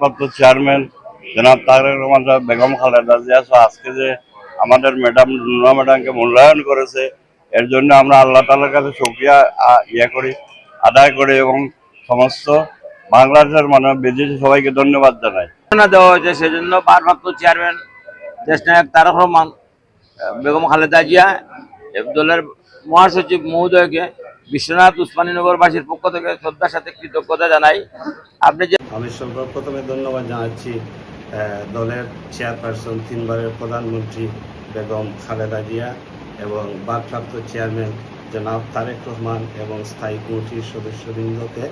Chairman জনাব তারেক রহমান সাহেব, বেগম খালেদা জিয়া আজকে যে আমাদের ম্যাডাম নুরা ম্যাডামকে মূল্যায়ন করেছে, এর জন্য আমরা আল্লাহ তালার কাছে সুক্রিয়া ইয়ে করি, আদায় করি এবং সমস্ত বাংলাদেশের মানে বিদেশি সবাইকে ধন্যবাদ জানাই। দেওয়া হয়েছে, সেজন্য ভারপ্রাপ্ত চেয়ারম্যান, দেশ নায়ক তারক রহমান বেগম খালেদা জিয়া দলের মহাসচিব মহোদয়কে বিশ্বনাথ উসমানীনগরবাসীর পক্ষ থেকে শ্রদ্ধার সাথে কৃতজ্ঞতা জানাই। আপনি যে আমি সর্বপ্রথমে ধন্যবাদ জানাচ্ছি দলের চেয়ারপারসন তিনবারের প্রধানমন্ত্রী বেগম খালেদা জিয়া এবং ভারপ্রাপ্ত চেয়ারম্যান জনাব তারেক রহমান এবং স্থায়ী কমিটির সদস্যবৃন্দকে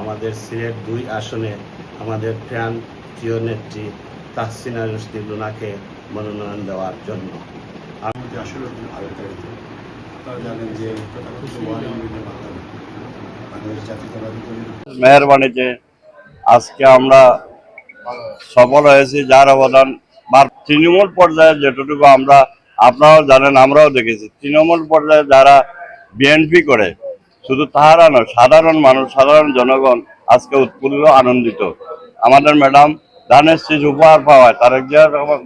আমাদের সিলেট দুই আসনে আমাদের প্রাণ প্রিয় নেত্রী তাহসিনা রুশদি লুনাকে মনোনয়ন দেওয়ার জন্য। যে আসলে আপনারা যে মেহরবানিতে আজকে আমরা সফল হয়েছি, যার অবদান তৃণমূল পর্যায়ে যেটুকু আমরা, আপনারাও জানেন, আমরাও দেখেছি। তৃণমূল পর্যায়ে যারা বিএনপি করে, শুধু তাহারা নয়, সাধারণ মানুষ, সাধারণ জনগণ আজকে উৎফুল্ল, আনন্দিত। আমাদের ম্যাডাম ধানের শীষ উপহার পাওয়ায়, তারেক জিয়া রহমান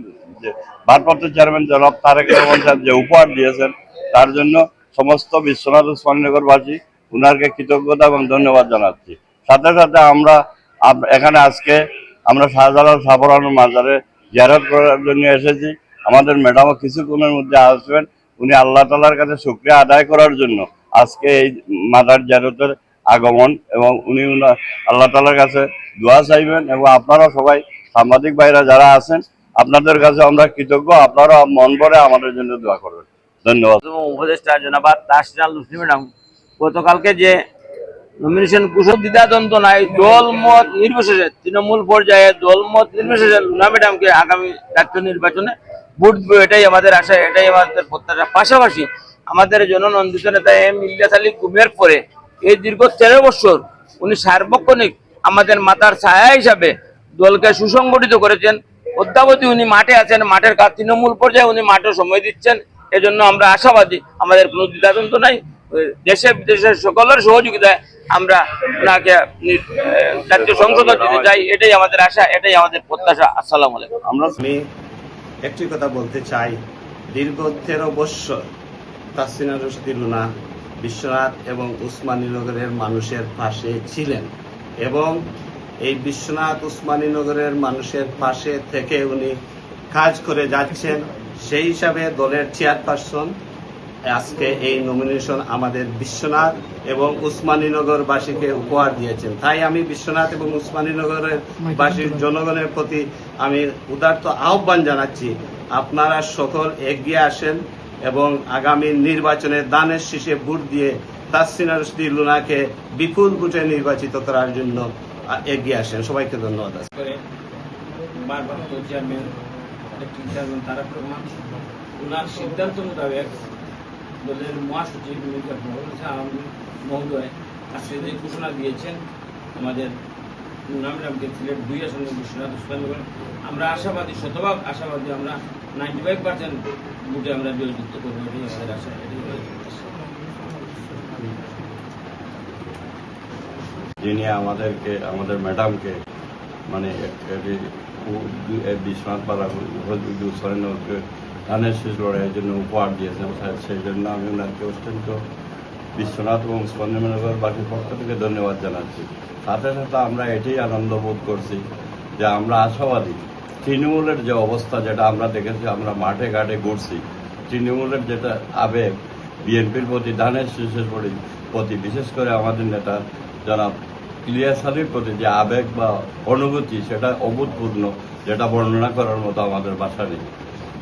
ভারপ্রাপ্ত চেয়ারম্যান জনাব তারেক রহমান সাহেব যে উপহার দিয়েছেন তার জন্য সমস্ত বিশ্বনাথ উসমাননগরবাসী উনারকে কৃতজ্ঞতা এবং ধন্যবাদ জানাচ্ছি। সাথে সাথে আমরা এখানে আজকে আমরা শাহজালাল সাফরানোর মাজারে জিয়ারত করার জন্য এসেছি। আমাদের ম্যাডামও কিছুক্ষণের মধ্যে আসবেন। উনি আল্লাহ তালার কাছে শুক্রিয়া আদায় করার জন্য আজকে এই মাজার জিয়ারতের আগমন এবং উনি উনা- আল্লাহ তালার কাছে দোয়া চাইবেন এবং আপনারা সবাই সাংবাদিক ভাইরা যারা আছেন, আপনাদের কাছে আমরা কৃতজ্ঞ। আপনারা মন ভরে আমাদের জন্য দোয়া করবেন। ধন্যবাদ। উপদেষ্টা জনাবাদ ম্যাডাম, গতকালকে যে নমিনেশন কুশল দ্বিধাদ্বন্দ্ব নাই দল মত নির্বিশেষে তৃণমূল পর্যায়ে দল মত নির্বিশেষে লুনা ম্যাডামকে আগামী জাতীয় নির্বাচনে ভোট এটাই আমাদের আশা, এটাই আমাদের প্রত্যাশা। পাশাপাশি আমাদের জননন্দিত নেতা এম ইলিয়াস আলী গুমের পরে এই দীর্ঘ তেরো বছর উনি সার্বক্ষণিক আমাদের মাতার ছায়া হিসাবে দলকে সুসংগঠিত করেছেন। অদ্যাবধি উনি মাঠে আছেন, মাঠের তৃণমূল পর্যায়ে উনি মাঠে সময় দিচ্ছেন। এজন্য আমরা আশাবাদী আমাদের কোনো দ্বিধাদ্বন্দ্ব নাই। দেশে বিদেশের সকলের সহযোগিতায় আমরা ওনাকে নি- জাতীয় সংসদ দিতে চাই এটাই আমাদের আশা এটাই আমাদের প্রত্যাশা। আসসালামু আলাইকুম। আমরা আমি একটি কথা বলতে চাই। দীর্ঘ তেরো বৎসর তাসিনা রশিদি লুনা বিশ্বনাথ এবং উসমানীনগরের মানুষের পাশে ছিলেন এবং এই বিশ্বনাথ উসমানীনগরের মানুষের পাশে থেকে উনি কাজ করে যাচ্ছেন। সেই হিসাবে দলের চেয়ারপারসন আজকে এই নমিনেশন আমাদের বিশ্বনাথ এবং উসমানীনগরবাসীকে উপহার দিয়েছেন। তাই আমি বিশ্বনাথ এবং উসমানীনগরের বাসীর জনগণের প্রতি আমি উদার্ত আহ্বান জানাচ্ছি আপনারা সকল এগিয়ে আসেন এবং আগামী নির্বাচনে দানের শীষে ভোট দিয়ে তাসিনা রশদি লুনাকে বিপুল ভোটে নির্বাচিত করার জন্য এগিয়ে আসেন। সবাইকে ধন্যবাদ। চেয়ারম্যান তারেক রহমান ওনার সিদ্ধান্ত মোতাবেক দলের মহাসচিব মির্জা ফখরুল ইসলাম মহোদয় আজকে যে ঘোষণা দিয়েছেন। আমাদের নাম নামকে সিলেট দুই আসনে বিশ্বনাথ উসমানগর আমরা আশাবাদী, শতভাগ আশাবাদী আমরা নাইনটি ফাইভ পার্সেন্ট বুটে আমরা জয়যুক্ত করব এটাই আমাদের আশা। যিনি আমাদেরকে, আমাদের ম্যাডামকে মানে বিশ্বনাথ পাড়া সরেন্দ্রকে ধানের শেষ লড়াইয়ের জন্য উপহার দিয়েছেন সেই জন্য আমি ওনাকে অত্যন্ত বিশ্বনাথ এবং স্পন্দনগর বাসীর পক্ষ থেকে ধন্যবাদ জানাচ্ছি সাথে সাথে আমরা এটাই আনন্দ বোধ করছি যে আমরা আশাবাদী তৃণমূলের যে অবস্থা যেটা আমরা দেখেছি, আমরা মাঠে ঘাটে ঘুরছি, তৃণমূলের যেটা আবেগ, বিএনপির প্রতি ধানের শীর্ষের প্রতি বিশেষ করে আমাদের নেতা জনাব ইলিয়াস আলীর প্রতি যে আবেগ বা অনুভূতি, সেটা অভূতপূর্ণ, যেটা বর্ণনা করার মতো আমাদের বাসা নেই।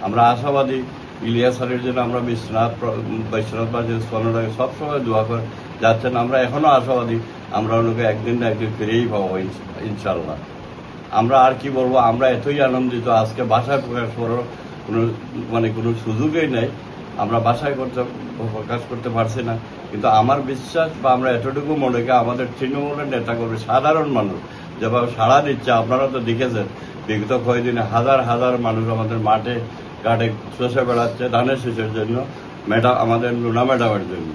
আমরা আশাবাদী ইলিয়াস আলীর জন্য আমরা বিশ্বনাথ প্র- বিশ্বনাথবাসী স্মরণে সবসময় দোয়া করে যাচ্ছেন, আমরা এখনও আশাবাদী আমরা ওনাকে একদিন না একদিন ফিরেই পাবো ইনশাল্লাহ আমরা আর কি বলব, আমরা এতই আনন্দিত, আজকে বাসায় প্রকাশ করার কোনো মানে কোনো সুযোগই নেই। আমরা বাসায় করতে প্রকাশ করতে পারছি না। কিন্তু আমার বিশ্বাস বা আমরা এতটুকু মনে করি আমাদের তৃণমূলের নেতা করবে সাধারণ মানুষ যেভাবে সাড়া দিচ্ছে, আপনারা তো দেখেছেন, বিগত কয়েকদিনে হাজার হাজার মানুষ আমাদের মাঠে, ঘাটে, শোষে বেড়াচ্ছে, ধানের শীষের জন্য ম্যাডাম আমাদের লুনা ম্যাডামের জন্য।